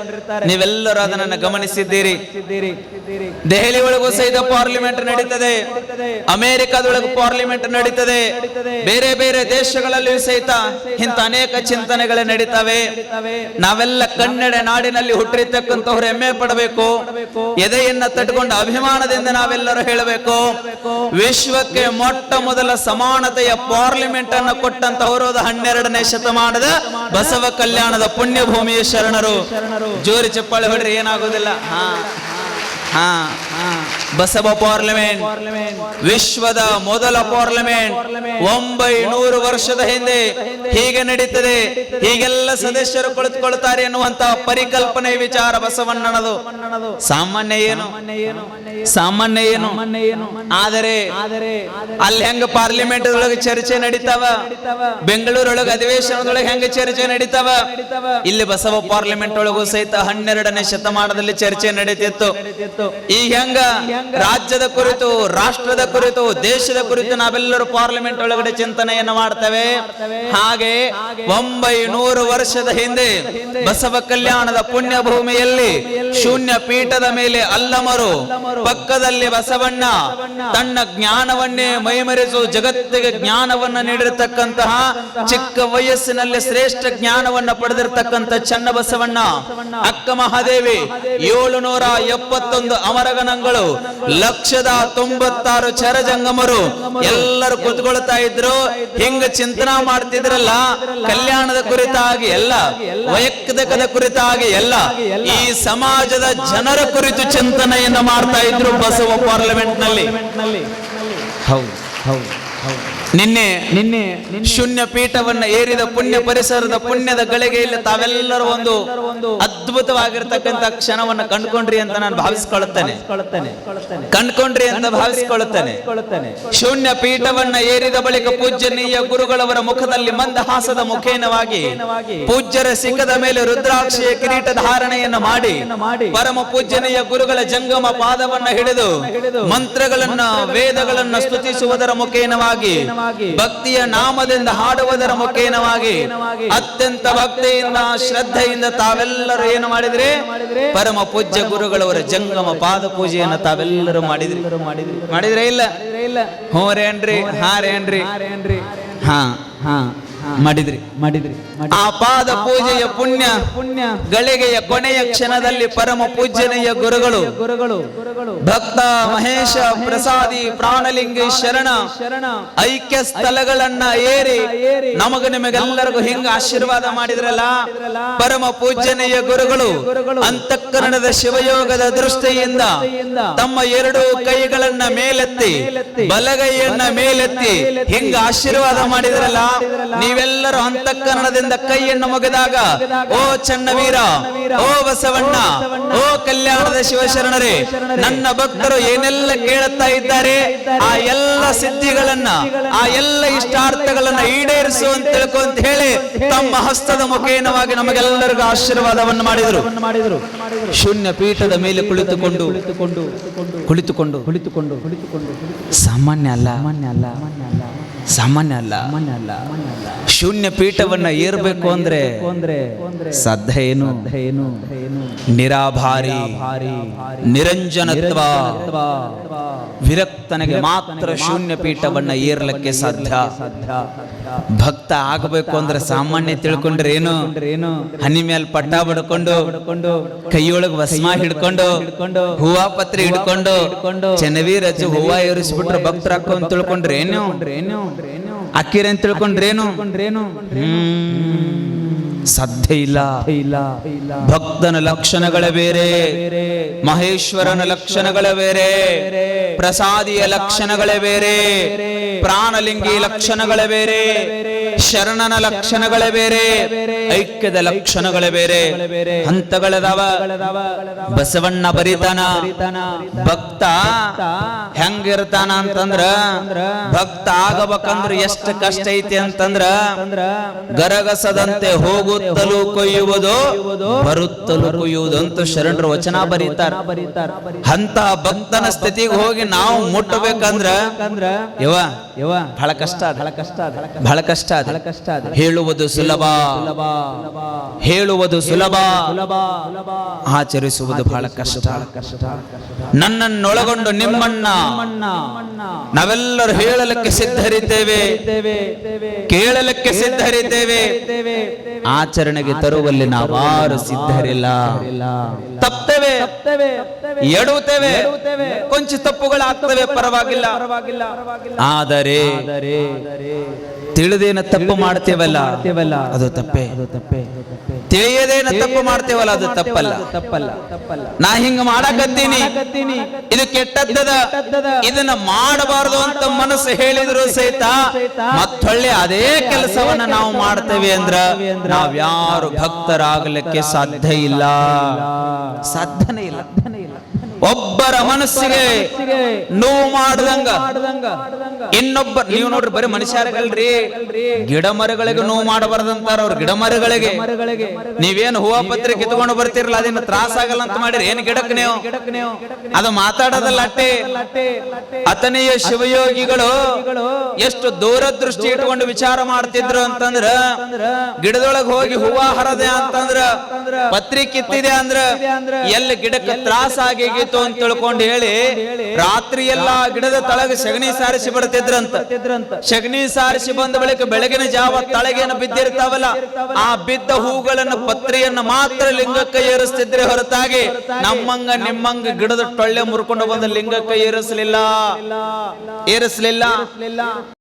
ನೀವೆಲ್ಲರೂ ಅದನ್ನ ಗಮನಿಸಿದ್ದೀರಿ. ದೆಹಲಿ ಒಳಗೂ ಸಹಿತ ಪಾರ್ಲಿಮೆಂಟ್ ನಡೀತದೆ. ಅಮೆರಿಕದೊಳಗೂ ಪಾರ್ಲಿಮೆಂಟ್ ನಡೀತದೆ. ಬೇರೆ ಬೇರೆ ದೇಶಗಳಲ್ಲಿಯೂ ಸಹಿತ ಇಂತ ಅನೇಕ ಚಿಂತನೆಗಳು ನಡೀತವೆ. ನಾವೆಲ್ಲ ಕನ್ನಡ ನಾಡಿನಲ್ಲಿ ಹುಟ್ಟಿರ್ತಕ್ಕಂಥವ್ರು ಹೆಮ್ಮೆ ಪಡಬೇಕು. ಎದೆಯನ್ನ ತಟ್ಕೊಂಡು ಅಭಿಮಾನದಿಂದ ನಾವೆಲ್ಲರೂ ಹೇಳಬೇಕು. ವಿಶ್ವಕ್ಕೆ ಮೊಟ್ಟ ಮೊದಲ ಸಮಾನತೆಯ ಪಾರ್ಲಿಮೆಂಟ್ ಅನ್ನು ಕೊಟ್ಟಂತವರು ಹನ್ನೆರಡನೇ ಶತಮಾನದ ಬಸವ ಕಲ್ಯಾಣದ ಪುಣ್ಯ ಭೂಮಿಯ ಶರಣರು. ಜೋರಿ ಚಪ್ಪಾಳೆ ಹೊಡ್ರಿ, ಏನಾಗೋದಿಲ್ಲ. ಹಾ ಹಾ. ಬಸವ ಪಾರ್ಲಿಮೆಂಟ್. ವಿಶ್ವದ ಮೊದಲ ಪಾರ್ಲಿಮೆಂಟ್. ಒಂಬೈನೂರು ವರ್ಷದ ಹಿಂದೆ ಹೀಗೆ ನಡೀತದೆ. ಹೀಗೆಲ್ಲ ಸದಸ್ಯರು ಕುಳಿತುಕೊಳ್ತಾರೆ ಎನ್ನುವಂತಹ ಪರಿಕಲ್ಪನೆ ವಿಚಾರ ಬಸವಣ್ಣನದು. ಸಾಮಾನ್ಯ ಏನು? ಸಾಮಾನ್ಯ ಏನು? ಆದರೆ ಅಲ್ಲಿ ಹೆಂಗ ಪಾರ್ಲಿಮೆಂಟ್ ಒಳಗೆ ಚರ್ಚೆ ನಡೀತಾವ? ಬೆಂಗಳೂರೊಳಗೆ ಅಧಿವೇಶನದೊಳಗೆ ಹೆಂಗ ಚರ್ಚೆ ನಡೀತಾವ? ಇಲ್ಲಿ ಬಸವ ಪಾರ್ಲಿಮೆಂಟ್ ಒಳಗೂ ಸಹಿತ ಹನ್ನೆರಡನೇ ಶತಮಾನದಲ್ಲಿ ಚರ್ಚೆ ನಡೀತಿತ್ತು. ಈಗ ಹೆಂಗ? ರಾಜ್ಯದ ಕುರಿತು, ರಾಷ್ಟ್ರದ ಕುರಿತು, ದೇಶದ ಕುರಿತು ನಾವೆಲ್ಲರೂ ಪಾರ್ಲಿಮೆಂಟ್ ಒಳಗಡೆ ಚಿಂತನೆಯನ್ನ ಮಾಡ್ತೇವೆ. ಹಾಗೆ ಒಂಬೈನೂರು ವರ್ಷದ ಹಿಂದೆ ಬಸವ ಕಲ್ಯಾಣದ ಪುಣ್ಯ ಭೂಮಿಯಲ್ಲಿ ಶೂನ್ಯ ಪೀಠದ ಮೇಲೆ ಅಲ್ಲಮರು ಪಕ್ಕದಲ್ಲಿ ಬಸವಣ್ಣ ತನ್ನ ಜ್ಞಾನವನ್ನೇ ಮೈಮರೆಸು ಜಗತ್ತಿಗೆ ಜ್ಞಾನವನ್ನ ನೀಡಿರತಕ್ಕಂತಹ ಚಿಕ್ಕ ವಯಸ್ಸಿನಲ್ಲಿ ಶ್ರೇಷ್ಠ ಜ್ಞಾನವನ್ನ ಪಡೆದಿರತಕ್ಕಂತ ಚನ್ನ ಬಸವಣ್ಣ ಅಕ್ಕ ಮಹಾದೇವಿ ಏಳು ನೂರ ಎಪ್ಪತ್ತೊಂದು ಅಮರಗಣಗಳು ಲಕ್ಷದ ತೊಂಬತ್ತಾರು ಚರಜಂಗಮರು ಎಲ್ಲರೂ ಕುತ್ಕೊಳ್ತಾ ಇದ್ರು. ಹಿಂಗ ಚಿಂತನಾ ಮಾಡ್ತಿದ್ರಲ್ಲ? ಕಲ್ಯಾಣದ ಕುರಿತಾಗಿ ಎಲ್ಲ. ವೈಯಕ್ತಿಕದ ಕುರಿತಾಗಿ ಎಲ್ಲ. ಈ ಸಮಾಜದ ಜನರ ಕುರಿತು ಚಿಂತನೆಯನ್ನ ಮಾಡ್ತಾ ಇದ್ರು ಬಸವ ಪಾರ್ಲಿಮೆಂಟ್ನಲ್ಲಿ ಹೌದು ಹೌದು ಹೌದು. ನಿನ್ನೆ ನಿನ್ನೆ ಶೂನ್ಯ ಪೀಠವನ್ನ ಏರಿದ ಪುಣ್ಯ ಪರಿಸರದ ಪುಣ್ಯದ ಗಳಿಗೆಯಲ್ಲಿ ತಾವೆಲ್ಲರೂ ಒಂದು ಅದ್ಭುತವಾಗಿರ್ತಕ್ಕಂಥ ಕ್ಷಣವನ್ನ ಕಂಡ್ಕೊಂಡ್ರಿ ಅಂತ ನಾನು ಭಾವಿಸ್ಕೊಳ್ಳುತ್ತೇನೆ ಕಂಡ್ಕೊಂಡ್ರಿ ಅಂತ ಭಾವಿಸ್ಕೊಳ್ಳುತ್ತೇನೆ ಶೂನ್ಯ ಪೀಠವನ್ನ ಏರಿದ ಬಳಿಕ ಪೂಜ್ಯನೀಯ ಗುರುಗಳವರ ಮುಖದಲ್ಲಿ ಮಂದಹಾಸದ ಮುಖೇನವಾಗಿ ಪೂಜ್ಯರ ಸಿಕ್ಕದ ಮೇಲೆ ರುದ್ರಾಕ್ಷಿಯ ಕಿರೀಟ ಧಾರಣೆಯನ್ನ ಮಾಡಿ ಪರಮ ಪೂಜ್ಯನೀಯ ಗುರುಗಳ ಜಂಗಮ ಪಾದವನ್ನ ಹಿಡಿದು ಮಂತ್ರಗಳನ್ನ ವೇದಗಳನ್ನ ಸ್ತುತಿಸುವುದರ ಮುಖೇನವಾಗಿ ಭಕ್ತಿಯ ನಾಮದಿಂದ ಹಾಡುವುದರ ಮುಖೇನವಾಗಿ ಅತ್ಯಂತ ಭಕ್ತಿಯಿಂದ ಶ್ರದ್ಧೆಯಿಂದ ತಾವೆಲ್ಲರೂ ಏನು ಮಾಡಿದ್ರಿ? ಪರಮ ಪೂಜ್ಯ ಗುರುಗಳವರ ಜಂಗಮ ಪಾದ ಪೂಜೆಯನ್ನು ತಾವೆಲ್ಲರೂ ಮಾಡಿದ್ರಿ. ಮಾಡಿದ್ರೆ. ಇಲ್ಲ? ಹ್ಞೂ ರೇನ್ರಿ ಹಾ ರೇನ್ರಿ ಹಾ ಹಾ. ಮಾಡಿದ್ರಿ ಮಾಡಿದ್ರಿ ಆ ಪಾದ ಪೂಜೆಯ ಪುಣ್ಯ ಪುಣ್ಯ ಗಳಿಗೆಯ ಕೊನೆಯ ಕ್ಷಣದಲ್ಲಿ ಪರಮ ಪೂಜ್ಯನೆಯ ಗುರುಗಳು. ಗುರುಗಳು. ಭಕ್ತ ಮಹೇಶ ಪ್ರಸಾದಿ ಪ್ರಾಣಲಿಂಗಿ ಶರಣ. ಶರಣ. ಐಕ್ಯ ಸ್ಥಳಗಳನ್ನ ಏರಿ. ನಮಗ ನಿಮಗೆಲ್ಲರಿಗೂ ಹಿಂಗ ಆಶೀರ್ವಾದ ಮಾಡಿದ್ರಲ್ಲ? ಪರಮ ಪೂಜ್ಯನೆಯ ಗುರುಗಳು. ಅಂತಃಕರಣದ ಶಿವಯೋಗದ ದೃಷ್ಟಿಯಿಂದ ತಮ್ಮ ಎರಡು ಕೈಗಳನ್ನ ಮೇಲೆತ್ತಿ ಬಲಗೈಯನ್ನ ಮೇಲೆತ್ತಿ ಹಿಂಗ ಆಶೀರ್ವಾದ ಮಾಡಿದ್ರಲ್ಲ? ನೀವೆಲ್ಲರೂ ಅಂತಃಕರಣದಿಂದ ಕೈಯನ್ನು ಮುಗಿದಾಗ ಓ ಚನ್ನವೀರ ಓ ಬಸವಣ್ಣ ಓ ಕಲ್ಯಾಣದ ಶಿವಶರಣರೇ ನನ್ನ ಭಕ್ತರು ಏನೆಲ್ಲ ಕೇಳುತ್ತಾ ಇದ್ದಾರೆ ಆ ಎಲ್ಲ ಸಿದ್ಧಿಗಳನ್ನ ಆ ಎಲ್ಲ ಇಷ್ಟಾರ್ಥಗಳನ್ನ ಈಡೇರಿಸು ಅಂತ ತಿಳ್ಕೊ ಅಂತ ಹೇಳಿ ತಮ್ಮ ಹಸ್ತದ ಮುಖೇನವಾಗಿ ನಮಗೆಲ್ಲರಿಗೂ ಆಶೀರ್ವಾದವನ್ನು ಮಾಡಿದರು. ಶೂನ್ಯ ಪೀಠದ ಮೇಲೆ ಕುಳಿತುಕೊಂಡು ಕುಳಿತುಕೊಂಡು ಕುಳಿತುಕೊಂಡು ಕುಳಿತುಕೊಂಡು ಸಾಮಾನ್ಯ ಅಲ್ಲ ಸಾಮಾನ್ಯ ಅಲ್ಲ. ಸಾಮಾನ್ಯ ಅಲ್ಲ. ಸಾಮಾನ್ಯ ಅಲ್ಲ. ಶೂನ್ಯ ಪೀಠವನ್ನ ಏರ್ಬೇಕು ಅಂದ್ರೆ ಸಾಧ್ಯ ಏನು? ಏನು? ನಿರಾಭಾರಿ, ನಿರಂಜನತ್ವ, ವಿರಕ್ತನಿಗೆ ಮಾತ್ರ ಶೂನ್ಯ ಪೀಠವನ್ನ ಏರ್ಲಿಕ್ಕೆ ಸಾಧ್ಯ. ಭಕ್ತ ಆಗಬೇಕು ಅಂದ್ರೆ ಸಾಮಾನ್ಯ ತಿಳ್ಕೊಂಡ್ರೆ ಏನು? ಹನಿ ಮೇಲೆ ಪಟ್ಟ ಬಡ್ಕೊಂಡು, ಕೈಯೊಳಗೆ ವಸ್ಮ ಹಿಡ್ಕೊಂಡು, ಹೂವ ಪತ್ರೆ ಹಿಡ್ಕೊಂಡು, ಚೆನ್ನವಿ ರಜೆ ಹೂವ ಏರಿಸ್ಬಿಟ್ರೆ ಭಕ್ತರ ಅಂತ ತಿಳ್ಕೊಂಡ್ರೆ ಏನು? ಅಕ್ಕಿರ ಅಂತ ತಿಳ್ಕೊಂಡ್ರೇನು ಹ್ಮ್. ಸಾಧ್ಯ ಇಲ್ಲ ಇಲ್ಲ ಭಕ್ತನ ಲಕ್ಷಣಗಳೇ ಬೇರೆ, ಮಹೇಶ್ವರನ ಲಕ್ಷಣಗಳ ಬೇರೆ, ಪ್ರಸಾದಿಯ ಲಕ್ಷಣಗಳೇ ಬೇರೆ, ಪ್ರಾಣಲಿಂಗಿ ಲಕ್ಷಣಗಳೇ ಬೇರೆ ಶರಣನ ಲಕ್ಷಣಗಳೇ ಬೇರೆ, ಐಕ್ಯದ ಲಕ್ಷಣಗಳೇ ಬೇರೆ, ಹಂತಗಳದಾವ ಬಸವಣ್ಣ ಬರಿತಾನ, ಭಕ್ತ ಹೆಂಗಿರ್ತಾನ ಅಂತಂದ್ರ, ಭಕ್ತ ಆಗಬೇಕಂದ್ರ ಎಷ್ಟು ಕಷ್ಟ ಐತಿ ಅಂತಂದ್ರ, ಗರಗಸದಂತೆ ಹೋಗುತ್ತಲೂ ಕೊಯ್ಯುವುದು, ಬರುತ್ತಲೂ ಕೊಯ್ಯುವುದು ಅಂತ ಶರಣರು ವಚನ ಬರೀತಾರ ಅಂತ ಭಕ್ತನ ಸ್ಥಿತಿಗೆ ಹೋಗಿ ನಾವು ಮುಟ್ಟಬೇಕಂದ್ರ ಯವ ಬಹಳ ಕಷ್ಟ ಬಹಳ ಕಷ್ಟ. ಬಹಳ ಕಷ್ಟ ಅದ. ಬಹಳ ಕಷ್ಟ ಹೇಳುವುದು ಸುಲಭ. ಹೇಳುವುದು ಸುಲಭ. ಆಚರಿಸುವುದು ಬಹಳ ಕಷ್ಟ. ನನ್ನನ್ನೊಳಗೊಂಡು ನಿಮ್ಮನ್ನ ನಾವೆಲ್ಲರೂ ಹೇಳಲಿಕ್ಕೆ ಸಿದ್ಧರಿದ್ದೇವೆ. ದೇವೆ ದೇವೆ ಕೇಳಲಿಕ್ಕೆ ಸಿದ್ಧರಿದ್ದೇವೆ. ದೇವೆ ಆಚರಣೆಗೆ ತರುವಲ್ಲಿ ನಾವಾರು ಸಿದ್ಧರಿಲ್ಲ. ಇಲ್ಲ ತಪ್ತೇವೆ ದೇವೆ ಎಡುತ್ತೇವೆ ಕೊಂಚ ತಪ್ಪುಗಳಾಗ್ತವೆ ಪರವಾಗಿಲ್ಲ. ಆದರೆ ತಿಳಿದೇನ ತಪ್ಪು ಮಾಡ್ತೇವಲ್ಲ? ಮಾಡ್ತೇವಲ್ಲ? ಅದು ತಪ್ಪೇ. ತಿಳಿಯದೇನ ತಪ್ಪು ಮಾಡ್ತೇವಲ್ಲ ಅದು ತಪ್ಪಲ್ಲ. ತಪ್ಪಲ್ಲ ತಪ್ಪಲ್ಲ. ನಾ ಹಿಂಗ ಮಾಡಕತ್ತೀನಿ. ಇದು ಕೆಟ್ಟದ್ದದ. ಇದನ್ನ ಮಾಡಬಾರದು ಅಂತ ಮನಸ್ಸು ಹೇಳಿದ್ರು ಸಹಿತ ಮತ್ತೊಳ್ಳೆ ಅದೇ ಕೆಲಸವನ್ನ ನಾವು ಮಾಡ್ತೇವೆ ಅಂದ್ರ ನಾವ್ಯಾರು ಭಕ್ತರಾಗಲಿಕ್ಕೆ ಸಾಧ್ಯ ಇಲ್ಲ. ಸಾಧ್ಯನೇ ಇಲ್ಲ. ಒಬ್ಬರ ಮನಸ್ಸಿಗೆ ನೋವು ಮಾಡದಂಗ. ಇನ್ನೊಬ್ಬ ನೀವು ನೋಡ್ರಿ ಬರೀ ಮನುಷ್ಯರಲ್ರಿ ಗಿಡ ಮರಗಳಿಗೆ ನೋವು ಮಾಡಬಾರ್ದಂತಾರ ಅವ್ರ ಗಿಡ ಮರಗಳಿಗೆ ನೀವೇನು ಹೂವ ಪತ್ರೆ ಕಿತ್ಕೊಂಡು ಬರ್ತಿರಲ್ಲ ಅದನ್ನ ತ್ರಾಸ ಆಗಲ್ಲ ಅಂತ ಮಾಡಿರಿ ಏನ್ ಗಿಡಕ್ ನೀವು ಅದು ಮಾತಾಡೋದಲ್ಲ ಅಟ್ಟೆ. ಅತನೆಯ ಶಿವಯೋಗಿಗಳು ಎಷ್ಟು ದೂರದೃಷ್ಟಿ ಇಟ್ಕೊಂಡು ವಿಚಾರ ಮಾಡ್ತಿದ್ರು ಅಂತಂದ್ರ ಗಿಡದೊಳಗೆ ಹೋಗಿ ಹೂವ ಹರದೆ ಅಂತಂದ್ರ ಪತ್ರಿ ಕಿತ್ತಿದೆ ಅಂದ್ರ ಎಲ್ಲಿ ಗಿಡಕ್ಕೆ ತ್ರಾಸ ಆಗಿಗಿತ್ತು ಅಂತ ತಿಳ್ಕೊಂಡು ಹೇಳಿ, ರಾತ್ರಿ ಎಲ್ಲಾ ಗಿಡದ ತಳಗ ಸಗಣಿ ಸಾರಿಸಿ ಬರ್ತಿದ್ರಂತ ಸಗಣಿ ಸಾರಿಸಿ ಬಂದ ಬಳಿಕ ಬೆಳಗಿನ ಜಾವ ತಳಗೇನು ಬಿದ್ದಿರ್ತಾವಲ್ಲ, ಆ ಬಿದ್ದ ಹೂಗಳನ್ನು ಪತ್ರಿಯನ್ನು ಮಾತ್ರ ಲಿಂಗಕ್ಕೆ ಏರಿಸ್ತಿದ್ರೆ ಹೊರತಾಗಿ ನಮ್ಮಂಗ ನಿಮ್ಮಂಗ ಗಿಡದ ಟೊಳ್ಳೆ ಮುರ್ಕೊಂಡು ಬಂದ ಲಿಂಗಕ್ಕೆ ಏರಿಸಲಿಲ್ಲ. ಏರಿಸಲಿಲ್ಲ.